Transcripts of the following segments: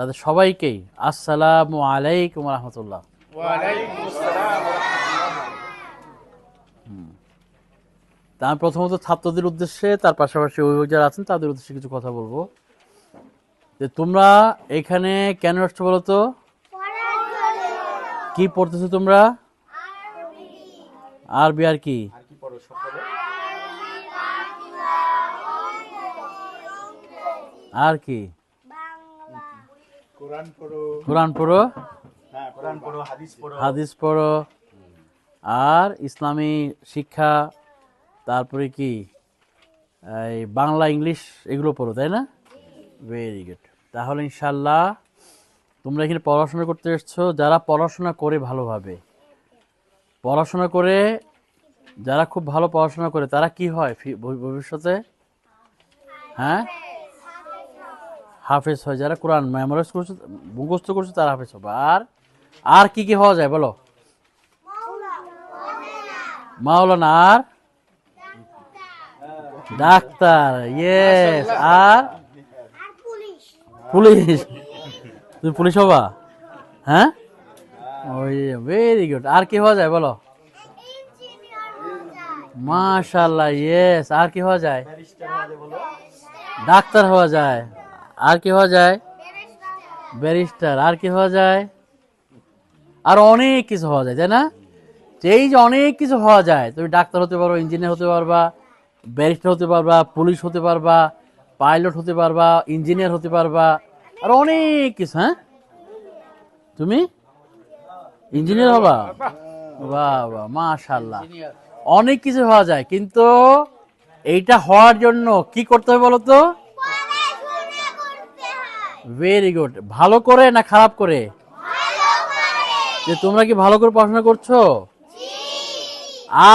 তাদের সবাইকেই আসসালামু আলাইকুম রহমতুল্লাহ। আমি প্রথমত ছাত্রদের উদ্দেশ্যে তার পাশাপাশি অভিভাবক যারা আছেন তাদের উদ্দেশ্যে কিছু কথা বলব। যে তোমরা এখানে কেন আসছো বলো তো? কি পড়তেছো তোমরা? আরবি আর কি? আর কি পড়ো সব বলো আর কি কোরআন পড়ো। হ্যাঁ কোরআন পড়ো হাদিস পড়ো। আর ইসলামী শিক্ষা তারপরে কি? এই বাংলা ইংলিশ এগুলো পড়ো তাই না? ভেরি গুড তাহলে ইনশাল্লাহ তোমরা এখানে পড়াশোনা করতে এসছো। যারা পড়াশোনা করে ভালোভাবে পড়াশোনা করে যারা খুব ভালো পড়াশোনা করে তারা কি হয় ভবিষ্যতে? হ্যাঁ? হাফেজ হয়, যারা কোরআন মেমোরাইজ করছে, মুখস্থ করছে, তারা হাফেজ হবে। আর আর কি কি হওয়া যায় বলো? মাওলানা আর? ডাক্তার ইয়েস আর? পুলিশ। তুমি পুলিশ হবা? হ্যাঁ? ওই ভেরি গুড আর কি হওয়া যায় বলো? মাশাল্লাহ ইয়েস আর কি হওয়া যায়? ডাক্তার হওয়া যায়। আর কি হওয়া যায়? ব্যারিস্টার। আর কি হওয়া যায়? আর অনেক কিছু হওয়া যায়, তাই না? এই যে অনেক কিছু হওয়া যায়, তুমি ডাক্তার হতে পারো, ইঞ্জিনিয়ার হতে পারবা, ব্যারিস্টার হতে পারবা, পুলিশ হতে পারবা, পাইলট হতে পারবা, ইঞ্জিনিয়ার হতে পারবা, আর অনেক কিছু হ্যাঁ? তুমি? ইঞ্জিনিয়ার হবা? বাহ মাশাল্লাহ অনেক কিছু হওয়া যায়, কিন্তু এইটা হওয়ার জন্য কি করতে হবে বলো তো? ভেরি গুড ভালো করে না খারাপ করে? যে তোমরা কি ভালো করে পড়াশোনা করছ?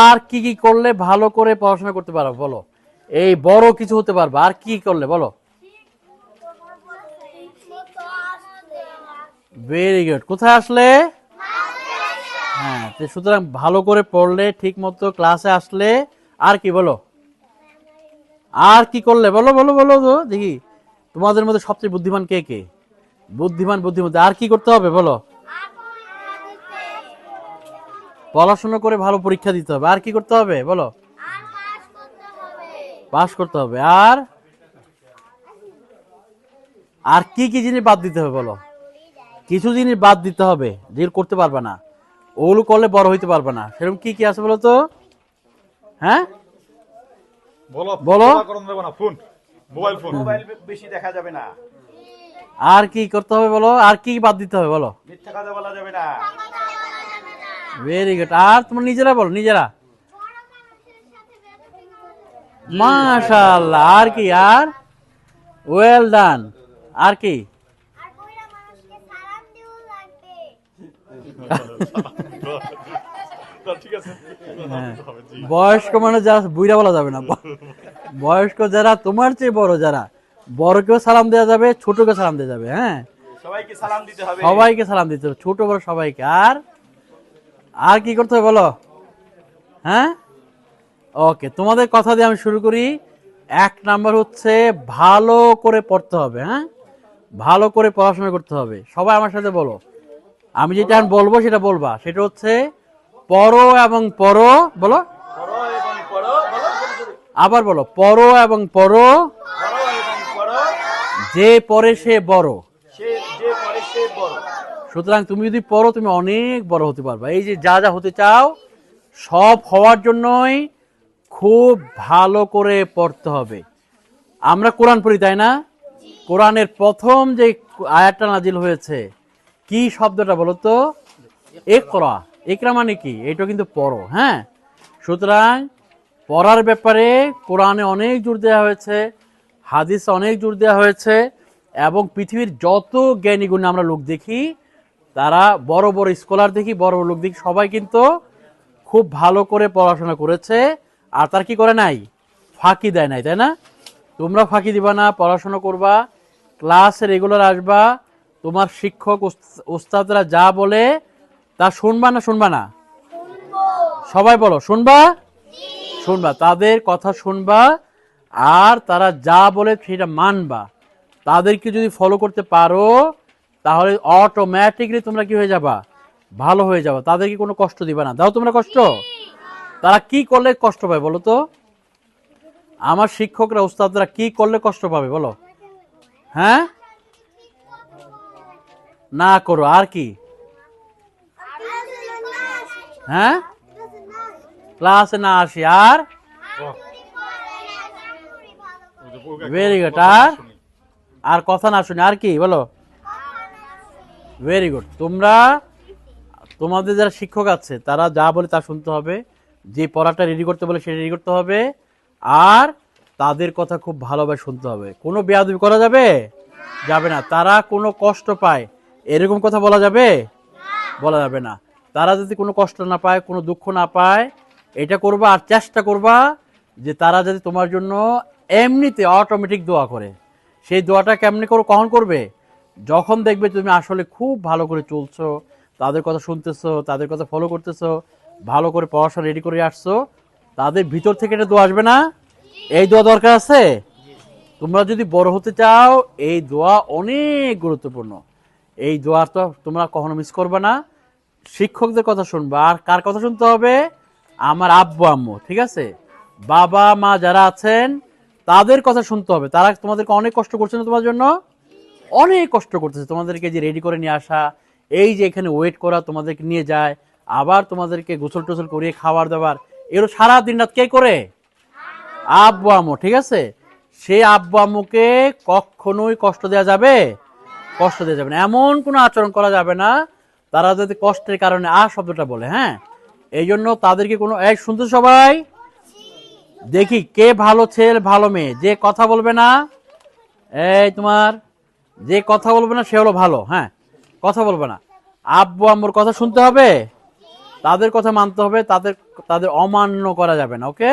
আর কি কি করলে ভালো করে পড়াশোনা করতে পারো? বলো। এই বড় কিছু হতে পারবে। আর কি করলে? বলো। ভেরি গুড কোথায় আসলে? হ্যাঁ সুতরাং ভালো করে পড়লে ঠিক মতো ক্লাসে আসলে, আর কি বলো? আর কি করলে? বলো বলো বলো তো দেখি। তোমাদের মধ্যে সবচেয়ে বুদ্ধিমান কে কে? বুদ্ধিমান বুদ্ধিমান আর কি করতে হবে বলো? পড়াশোনা করে ভালো পরীক্ষা দিতে হবে। আর কি করতে হবে বলো? পাস করতে হবে। আর? আর কি কি জিনিস বাদ দিতে হবে বলো? কিছু জিনিস বাদ দিতে হবে যেগুলো করতে পারবে না। ওগুলো করলে বড় হইতে পারবে না। সেরকম কি কি আছে বলো তো? হ্যাঁ? বলো। বলো। মোবাইল ফোন মোবাইল বেশি দেখা যাবে না। আর কি করতে হবে বলো? আর কি বাদ দিতে হবে বলো? মিথ্যা কথা বলা যাবে না। ভেরি গুড আর তোমরা নিজেরা বলো নিজেরা। মাশাআল্লাহ। আর কি আর? ওয়েল ডান আর কি? ঠিক আছে হ্যাঁ। বয়স্ক মানে যারা বুইরা বলা যাবে না। বয়স্ক যারা তোমার চেয়ে বড় যারা বড়কেও সালাম দেওয়া যাবে ছোটকে সালাম দেওয়া যাবে হ্যাঁ? সবাইকে সালাম দিতে হবে। সবাইকে সালাম দিতে হবে ছোট বড় সবাইকে। আর আর কি করতে হবে বলো? হ্যাঁ? ওকে তোমাদের কথা দিয়ে আমি শুরু করি। এক নাম্বার হচ্ছে ভালো করে পড়তে হবে হ্যাঁ? ভালো করে পড়াশোনা করতে হবে। সবাই আমার সাথে বলো। আমি যেটা বলব সেটা বলবা। সেটা হচ্ছে পড়ো এবং পড়ো বলো। আবার বলো পড়ো এবং পড়ো যে পরে সে বড়। সুতরাং তুমি যদি পড়ো, তুমি অনেক বড় হতে পারবা। এই যে যা যা হতে চাও, সব হওয়ার জন্যই খুব ভালো করে পড়তে হবে। আমরা কোরআন পড়ি, তাই না? কোরআনের প্রথম যে আয়াতটা নাজিল হয়েছে, কি শব্দটা বলো তো? একরা একরা মানে কি? এটা কিন্তু পড়ো হ্যাঁ? সুতরাং পড়ার ব্যাপারে কোরআনে অনেক জোর দেওয়া হয়েছে, হাদিসে অনেক জোর দেওয়া হয়েছে, এবং পৃথিবীর যত জ্ঞানী গুণী আমরা লোক দেখি, তারা বড় বড় স্কলার দেখি, বড় বড় লোক দেখি, সবাই কিন্তু খুব ভালো করে পড়াশোনা করেছে, আর তার কি করে নাই? ফাঁকি দেয় নাই, তাই না? তোমরা ফাঁকি দিবা না, পড়াশোনা করবা ক্লাসে রেগুলার আসবা, তোমার শিক্ষক উস্তাদরা যা বলে তা শুনবা না শুনবা না? সবাই বলো শুনবা? শুনবা তাদের কথা শুনবা আর তারা যা বলে সেটা মানবা। তাদেরকে যদি ফলো করতে পারো তাহলে অটোমেটিকলি তোমরা কি হয়ে যাবা? ভালো হয়ে যাবে। তাদেরকে কোনো কষ্ট দিবা না। দাও তোমরা কষ্ট। তারা কি করলে কষ্ট পায় বলো তো? আমার শিক্ষকরা উস্তাদরা কি করলে কষ্ট পাবে বলো? হ্যাঁ? না করো আর কি? হ্যাঁ? ক্লাসে না আসি আর? Very good, আর? আর কথা না শুনে আর কি বলো? ভেরি গুড তোমরা তোমাদের যারা শিক্ষক আছে তারা যা বলে তা শুনতে হবে যে পড়াটা রেডি করতে বলে সেটা রেডি করতে হবে আর তাদের কথা খুব ভালোভাবে শুনতে হবে। কোনো বেয়াদবি করা যাবে? যাবে না। তারা কোনো কষ্ট পায়। এরকম কথা বলা যাবে? বলা যাবে না। তারা যদি কোনো কষ্ট না পায়, কোনো দুঃখ না পায়, এটা করবা আর চেষ্টা করবা যে তারা যদি তোমার জন্য এমনিতে অটোমেটিক দোয়া করে। সেই দোয়াটা কেমনি করে, কখন করবে? যখন দেখবে তুমি আসলে খুব ভালো করে চলছো, তাদের কথা শুনতেছো, তাদের কথা ফলো করতেছো, ভালো করে পড়াশোনা রেডি করে আসছো, তাদের ভিতর থেকে এটা দোয়া আসবে না? এই দোয়া দরকার আছে? তোমরা যদি বড় হতে চাও, এই দোয়া অনেক গুরুত্বপূর্ণ। এই দোয়া তো তোমরা কখনো মিস করবে না। শিক্ষকদের কথা শুনবা, আর কার কথা শুনতে হবে? আমার আব্বু, আম্মু, ঠিক আছে? বাবা, মা যারা আছেন, তাদের কথা শুনতে হবে। তারা তোমাদেরকে অনেক কষ্ট করছে না তোমার জন্য? অনেক কষ্ট করতেছে। তোমাদেরকে যে রেডি করে নিয়ে আসা, এই যে এখানে ওয়েট করা তোমাদেরকে নিয়ে যায়, আবার তোমাদেরকে গোসল টোসল করিয়ে খাবার দাবার, এগুলো সারা দিন রাত কে করে? আব্বু, আম্মু, ঠিক আছে? সেই আব্বু, আম্মুকে কখনোই কষ্ট দেওয়া যাবে, কষ্ট দেওয়া যাবে না। এমন কোনো আচরণ করা যাবে না তারা যদি কষ্টের কারণে আ শব্দটা বলে হ্যাঁ? এই জন্য তাদেরকে কোনো এক শুনতে সবাই? দেখি কে ভালো ছেলে, ভালো মেয়ে। যে কথা বলবে না, এই তোমার, যে কথা বলবে না, সে হলো ভালো হ্যাঁ? কথা বলবে না। আব্বু আম্মুর কথা শুনতে হবে? তাদের কথা মানতে হবে, তাদের তাদের অমান্য করা যাবে না, ওকে?